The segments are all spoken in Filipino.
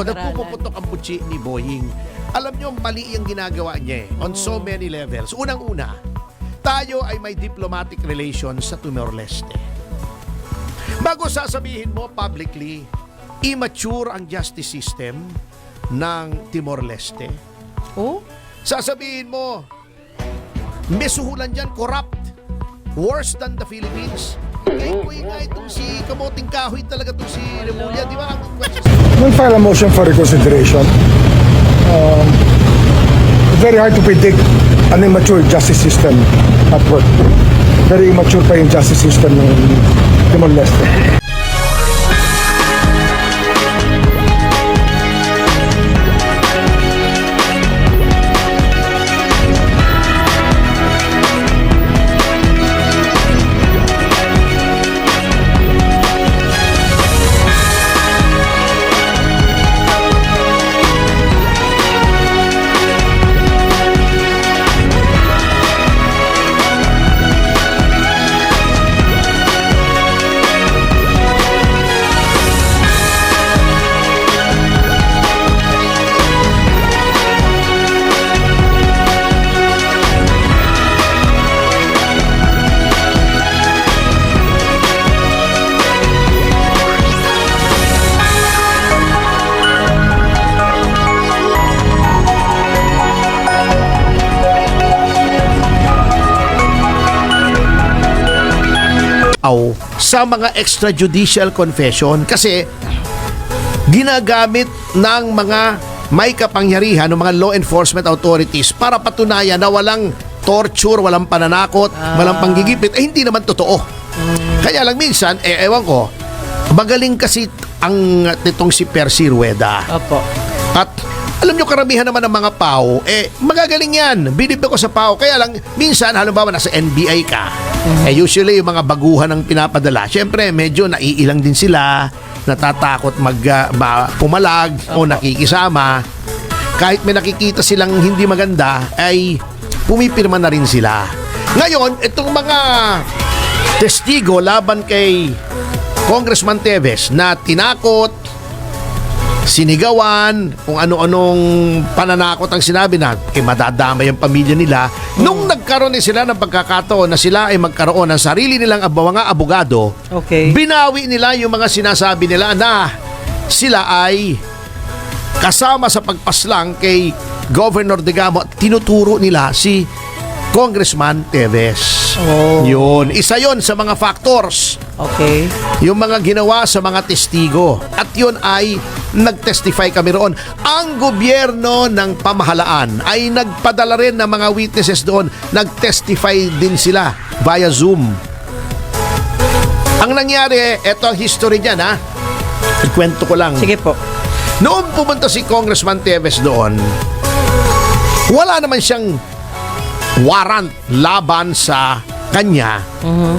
expedite. O, Napag-aralan. nagpupuputok ang butsi ni Boeing. Alam nyo, mali yung ginagawa niya eh, on so many levels. Unang-una, tayo ay may diplomatic relations sa Timor-Leste. Bago sasabihin mo publicly, immature ang justice system ng Timor-Leste. Oh? Sasabihin mo, may suhulan dyan, corrupt. Worse than the Philippines. Kuya nga itong si Kamoting Kahoy talaga itong si Remulla, di ba? We'll file a motion for reconsideration. Um, very hard to predict an immature justice system at work. Very immature pa yung justice system ng Timor-Leste. Aw sa mga extrajudicial confession kasi ginagamit ng mga may kapangyarihan ng mga law enforcement authorities para patunayan na walang torture, walang pananakot, walang panggigipit, eh hindi naman totoo. Kaya lang minsan, eh ewan ko, magaling kasi ang nitong si Percy Rueda. Opo. At alam nyo, karamihan naman ng mga PAO, eh, magagaling yan. Bilib ako sa PAO. Kaya lang, minsan, halimbawa, nasa NBI ka, eh, usually, yung mga baguhan ang pinapadala, syempre, medyo naiilang din sila, natatakot mag, ah, ma- pumalag o nakikisama. Kahit may nakikita silang hindi maganda, ay pumipirma na rin sila. Ngayon, itong mga testigo laban kay Congressman Teves na tinakot, sinigawan, kung ano-anong pananakot ang sinabi na eh, madadamay ang pamilya nila. Nung nagkaroon din sila ng pagkakataon na sila ay magkaroon ng sarili nilang mga abogado, Okay. binawi nila yung mga sinasabi nila na sila ay kasama sa pagpaslang kay Governor Digamo at tinuturo nila si Congressman Teves. Oh. Yun. Isa yon sa mga factors Okay. yung mga ginawa sa mga testigo. At yun ay nag-testify kami roon. Ang gobyerno ng pamahalaan ay nagpadala rin ng mga witnesses doon. Nag-testify din sila via Zoom. Ang nangyari, eto ang history niyan ha. Ikwento ko lang. Sige po. Noong pumunta si Congressman Teves doon, wala naman siyang warrant laban sa kanya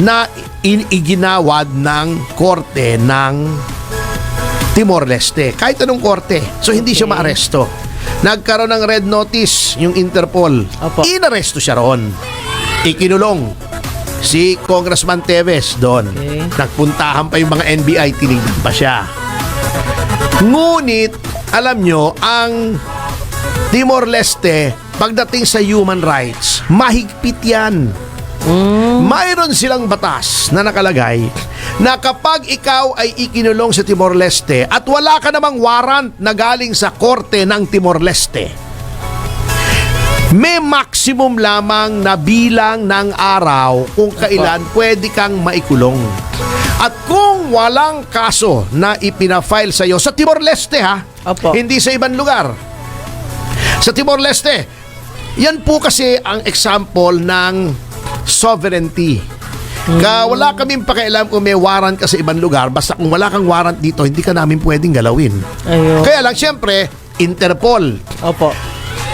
na in- iginawad ng korte ng Timor-Leste. Kahit anong korte. So hindi siya Okay. maaresto. Nagkaroon ng red notice yung Interpol. Opo. Inaresto siya roon. Ikinulong si Congressman Teves doon. Okay. Nagpuntahan pa yung mga NBI, tinignan pa siya. Ngunit, alam nyo, ang Timor-Leste, pagdating sa human rights, mahigpit yan. Mayroon silang batas na nakalagay na kapag ikaw ay ikinulong sa Timor-Leste at wala ka namang warrant na galing sa korte ng Timor-Leste, may maximum lamang na bilang ng araw kung kailan pwede kang maikulong. At kung walang kaso na ipina-file sa iyo sa Timor-Leste ha, Opo. hindi sa ibang lugar. Sa Timor-Leste, yan po kasi ang example ng sovereignty. Ka wala kaming pakialam kung may warrant ka sa ibang lugar, basta kung wala kang warrant dito, hindi ka namin pwedeng galawin. Ayun. Kaya lang, syempre, Interpol. Opo.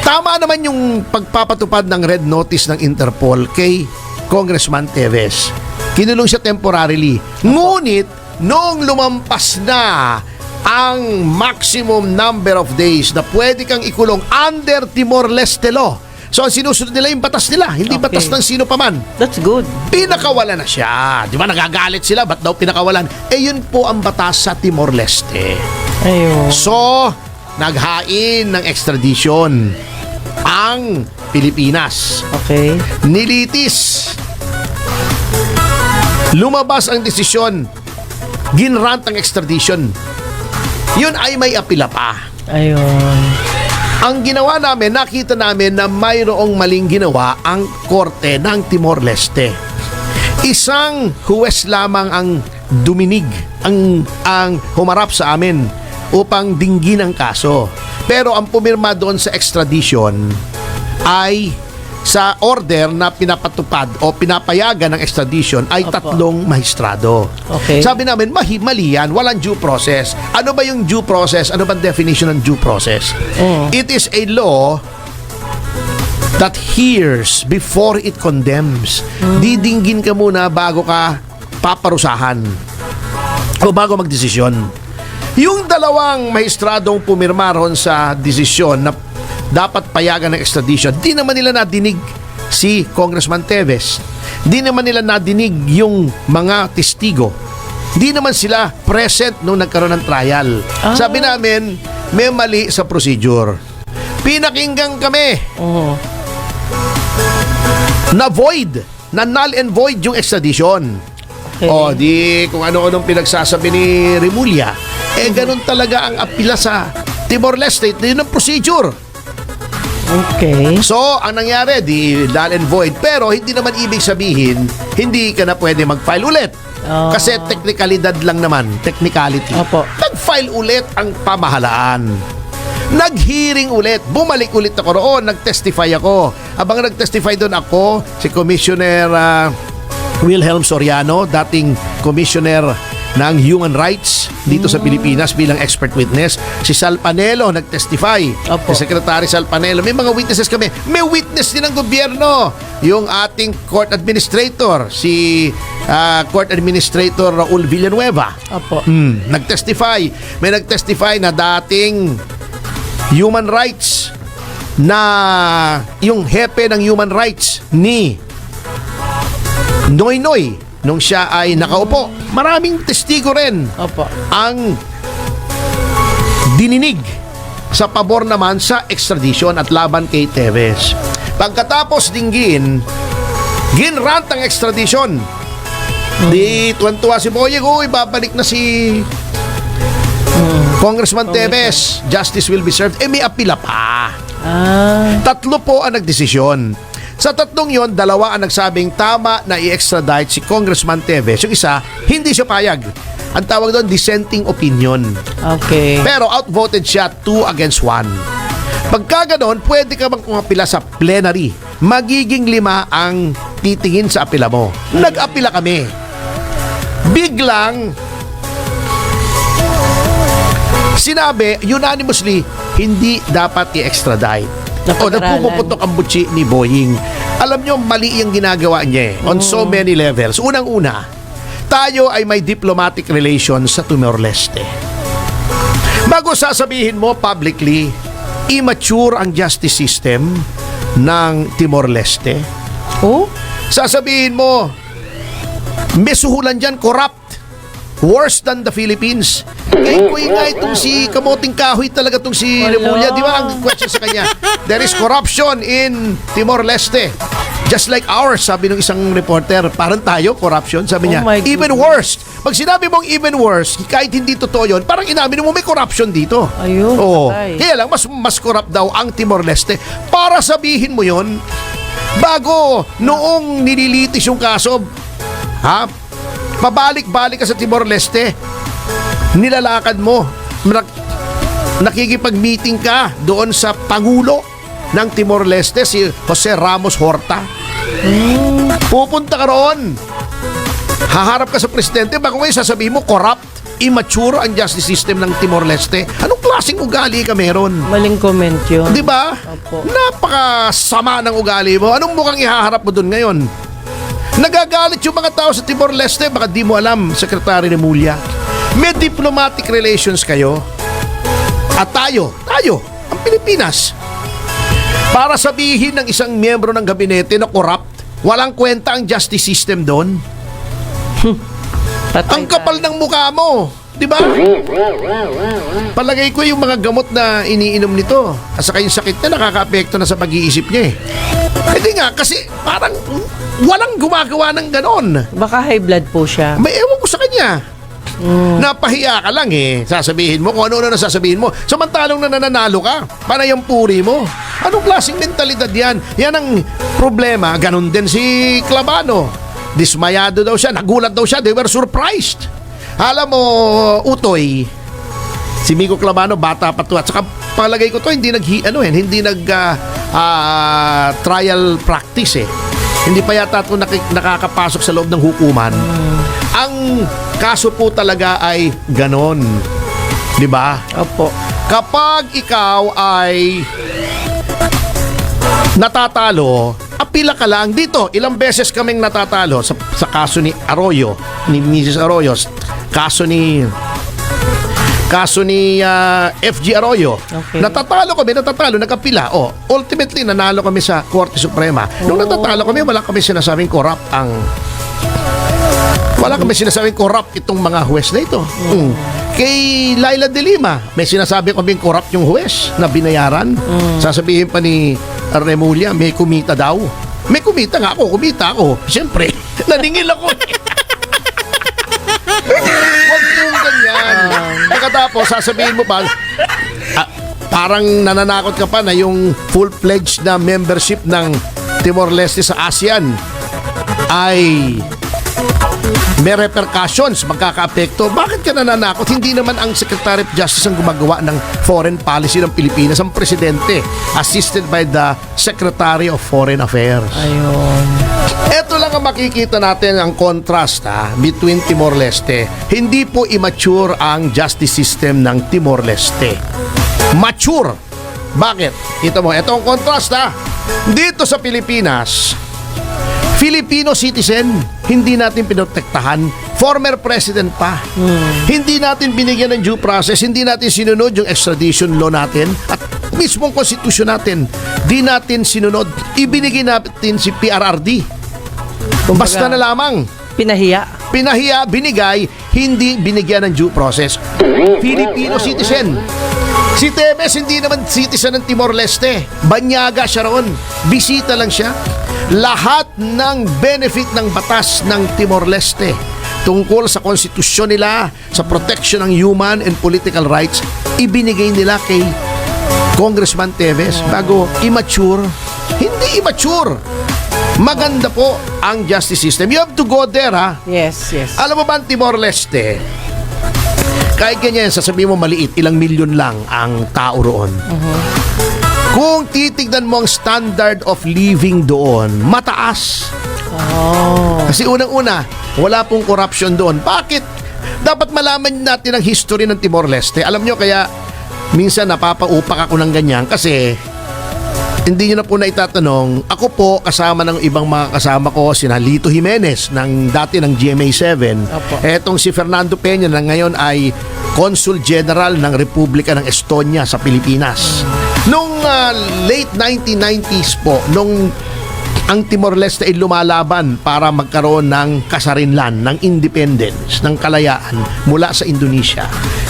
Tama naman yung pagpapatupad ng red notice ng Interpol kay Congressman Teves. Kinulong siya temporarily. Ngunit, noong lumampas na ang maximum number of days na pwede kang ikulong under Timor-Leste law. So, ang sinusunod nila yung batas nila, hindi Okay. batas ng sino paman. That's good. Pinakawalan na siya. Di ba nagagalit sila? Ba't daw pinakawalan? Eh yun po ang batas sa Timor-Leste. Ayun. So, naghain ng extradition ang Pilipinas. Okay. Nilitis. Lumabas ang desisyon. Ginrant ang extradition. Yun ay may apila pa. Ayun. Ang ginawa namin, nakita namin na mayroong maling ginawa ang korte ng Timor-Leste. Isang huwes lamang ang duminig, ang, ang humarap sa amin upang dinggin ang kaso. Pero ang pumirma doon sa extradition ay sa order na pinapatupad o pinapayagan ng extradition ay Opo. tatlong mahistrado. Okay. Sabi namin, mahi, mali yan, walang due process. Ano ba yung due process? Ano ba definition ng due process? Oo. It is a law that hears before it condemns. Didinggin ka muna bago ka paparusahan o bago magdesisyon. Yung dalawang mahistradong pumirma ron sa desisyon na dapat payagan ng extradition, di naman nila nadinig si Congressman Teves. Di naman nila nadinig yung mga testigo. Di naman sila present nung nagkaroon ng trial. Ah. Sabi namin, may mali sa procedure. Pinakinggan kami Oo. na void, na null and void yung extradition. Okay. O, di kung ano-anong pinagsasabi ni Remulla. Eh, ganun talaga ang apila sa Timor-Leste. Yun ang procedure. Okay. So, ang nangyari, di null and void. Pero, hindi naman ibig sabihin, hindi ka na pwede mag-file ulit. Ah. Kasi technicalidad lang naman. Technicality. Opo. Nag-file ulit ang pamahalaan. Nag-hearing ulit. Bumalik ulit ako roon. Nag-testify ako. Abang nag-testify doon ako, si Commissioner ah, Wilhelm Soriano, dating Commissioner ng Human Rights dito sa Pilipinas bilang expert witness. Si Sal Panelo nag-testify. Opo. Si Secretary Sal Panelo. May mga witnesses kami. May witness din ng gobyerno. Yung ating court administrator, si ah, court administrator Raul Villanueva. Opo. Hmm, nag-testify. May nag-testify na dating human rights na yung hepe ng human rights ni Noy Noy nung siya ay nakaupo. Maraming testigo rin Opo. ang dininig sa pabor naman sa extradition at laban kay Teves. Pagkatapos dinggin, ginrant ang extradition. Di tuwan-tuwa si Boyeg, uy, babalik na si Congressman Teves. Justice will be served. Eh, may apila pa. Ah. Tatlo po ang nagdesisyon. Sa tatlong yon, dalawa ang nagsabing tama na i-extradite si Congressman Teves. Yung isa, hindi siya payag. Ang tawag doon, dissenting opinion. Okay. Pero outvoted siya 2 against 1. Pagka ganon, pwede ka bang kumapila sa plenary. Magiging lima ang titingin sa apila mo. Nag-apila kami. Biglang, sinabi unanimously, hindi dapat i-extradite. O nagpupuputok ang butsi ni Boeing. Alam nyo, mali yung ginagawa niya eh, on so many levels. Unang-una, tayo ay may diplomatic relations sa Timor-Leste. Bago sasabihin mo publicly, immature ang justice system ng Timor-Leste. Oh? Sasabihin mo, may suhulan dyan, corrupt. Worse than the Philippines. Kaya ko nga itong si Kamoting Kahoy talaga itong si Wala. Remulla. Di ba ang question sa kanya? There is corruption in Timor-Leste. Just like ours, sabi ng isang reporter, parang tayo, corruption. Sabi niya, Oh even worse. Pag sinabi mong even worse, kahit hindi totoo yun, parang inamin mo may corruption dito. Ayun, Oo. patay. Kaya lang, mas, mas corrupt daw ang Timor-Leste. Para sabihin mo yon bago noong nililitis yung kaso, ha? Pabalik-balik ka sa Timor-Leste. Nilalakad mo. Nak- nakikipag-meeting ka doon sa Pangulo ng Timor-Leste, si Jose Ramos Horta. Pupunta ka roon. Haharap ka sa presidente, baka ngayon sasabihin mo, corrupt, immature ang justice system ng Timor-Leste. Anong klaseng ugali ka meron? Maling comment yun. Di ba? Napakasama ng ugali mo. Anong mukhang ihaharap mo doon ngayon? Nagagalit yung mga tao sa Timor-Leste, baka di mo alam, Secretary Remulla. May diplomatic relations kayo. At tayo, tayo, ang Pilipinas. Para sabihin ng isang miyembro ng gabinete na corrupt, walang kwenta ang justice system doon. Patay Ang kapal ng mukha mo. Di ba? Palagay ko yung mga gamot na iniinom nito at saka yung sakit na nakaka-apekto na sa pag-iisip niya eh. Hindi nga, kasi parang walang gumagawa ng ganon. Baka high blood po siya. May ewan ko sa kanya. Napahiya ka lang eh. Sasabihin mo kung ano na sasabihin mo. Samantalong na nananalo ka. Para yung puri mo. Anong klaseng mentalidad yan? Yan ang problema. Ganon din si Clavano. Dismayado daw siya. Nagulat daw siya. They were surprised. Alam mo, Utoy, si Miko Clavano, bata pa to. At saka palagay ko to, hindi nag, ano eh, hindi nag ah, ah, trial practice eh. Hindi pa yata ito nakik- nakakapasok sa loob ng hukuman. Ang kaso po talaga ay ganon. Di ba? Opo. Kapag ikaw ay natatalo, apila ka lang dito. Ilang beses kaming natatalo sa, sa kaso ni Arroyo, ni Mrs. Arroyo, kaso ni kaso ni ah, FG Arroyo. Okay. Natatalo kami, natatalo, nagkapila. Oh, ultimately nanalo kami sa Korte Suprema. Nung natatalo kami, wala kami sinasabing corrupt ang wala kami sinasabing corrupt itong mga huwes na ito. Mm. Kay Laila de Lima, may sinasabi kaming corrupt yung huwes na binayaran. Sasabihin pa ni Remulla, may kumita daw. May kumita nga ako, kumita ako. Siyempre, naningil ako. Huwag mong ganyan. Pagkatapos, sasabihin mo pa, ah, parang nananakot ka pa na yung full-fledged na membership ng Timor-Leste sa ASEAN ay may repercussions, magkakaapekto. Bakit ka nananakot? Hindi naman ang Secretary of Justice ang gumagawa ng foreign policy ng Pilipinas, ang presidente, assisted by the Secretary of Foreign Affairs. Ayun. Ito lang ang makikita natin ang contrast ha, between Timor-Leste. Hindi po immature ang justice system ng Timor-Leste. Mature. Bakit? Ito mo, ito ang contrast ha. Dito sa Pilipinas, Filipino citizen, hindi natin pinotektahan. Former president pa. Hindi natin binigyan ng due process, hindi natin sinunod yung extradition law natin at mismong konstitusyon natin, di natin sinunod. Ibinigay natin si PRRD. Basta na lamang. Pinahiya. Pinahiya, binigay, hindi binigyan ng due process. Filipino citizen. Si Tevez hindi naman citizen ng Timor-Leste. Banyaga siya roon. Bisita lang siya. Lahat ng benefit ng batas ng Timor-Leste tungkol sa konstitusyon nila, sa protection ng human and political rights, ibinigay nila kay Congressman Tevez bago immature. Hindi immature. Maganda po ang justice system. You have to go there ha. Yes, yes. Alam mo ba ang Timor-Leste? Kahit ganyan, sasabihin mo maliit, ilang milyon lang ang tao roon. Kung titignan mo ang standard of living doon, mataas. Oh. Kasi unang-una, wala pong corruption doon. Bakit? Dapat malaman natin ang history ng Timor-Leste. Alam nyo, kaya minsan napapaupak ako ng ganyan kasi hindi nyo na po na itatanong, ako po kasama ng ibang mga kasama ko, sina Lito Jimenez ng dati ng GMA7. Opo. Etong si Fernando Peña na ngayon ay Consul General ng Republika ng Estonia sa Pilipinas. Nung ah, late 1990s po, nung ang Timor-Leste ay lumalaban para magkaroon ng kasarinlan, ng independence, ng kalayaan mula sa Indonesia.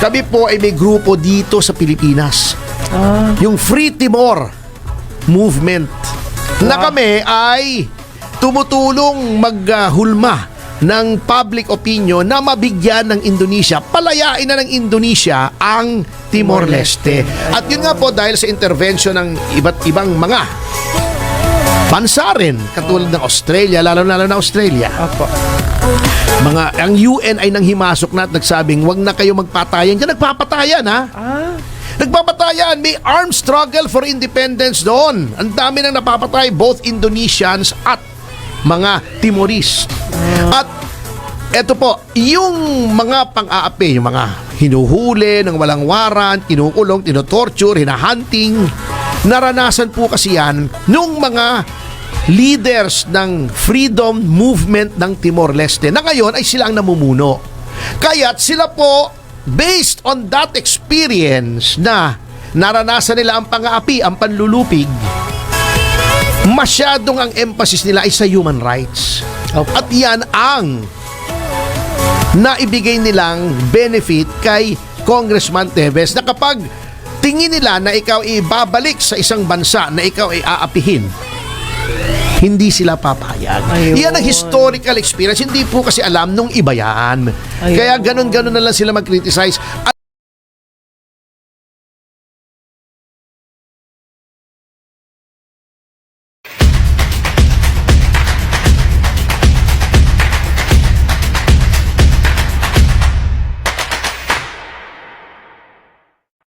Kami po ay may grupo dito sa Pilipinas. Ah, Yung Free Timor movement na kami ay tumutulong maghulma ng public opinion na mabigyan ng Indonesia, palayain na ng Indonesia ang Timor-Leste. At yun nga po dahil sa intervention ng iba't ibang mga bansa rin, katulad ng Australia, lalo-lalo na Australia. opo. Mga, ang UN ay nanghimasok na at nagsabing, wag na kayo magpatayan. Diyan nagpapatayan ha. Ah, Nagpapatayan, may armed struggle for independence doon. Ang dami nang napapatay, both Indonesians at mga Timorese. At eto po, yung mga pang-aapi, yung mga hinuhuli ng walang warrant, kinukulong, tinotorture, hinahunting, naranasan po kasi yan nung mga leaders ng freedom movement ng Timor-Leste na ngayon ay sila ang namumuno. Kaya't sila po based on that experience na naranasan nila ang pang-aapi, ang panlulupig, masyadong ang emphasis nila ay sa human rights. Opo. At yan ang na ibigay nilang benefit kay Congressman Teves na kapag tingin nila na ikaw ibabalik sa isang bansa na ikaw ay aapihin, hindi sila papayag. Ayun. Yan ang historical experience. Hindi po kasi alam nung iba yan. Ayun. Kaya ganun-ganun na lang sila mag-criticize.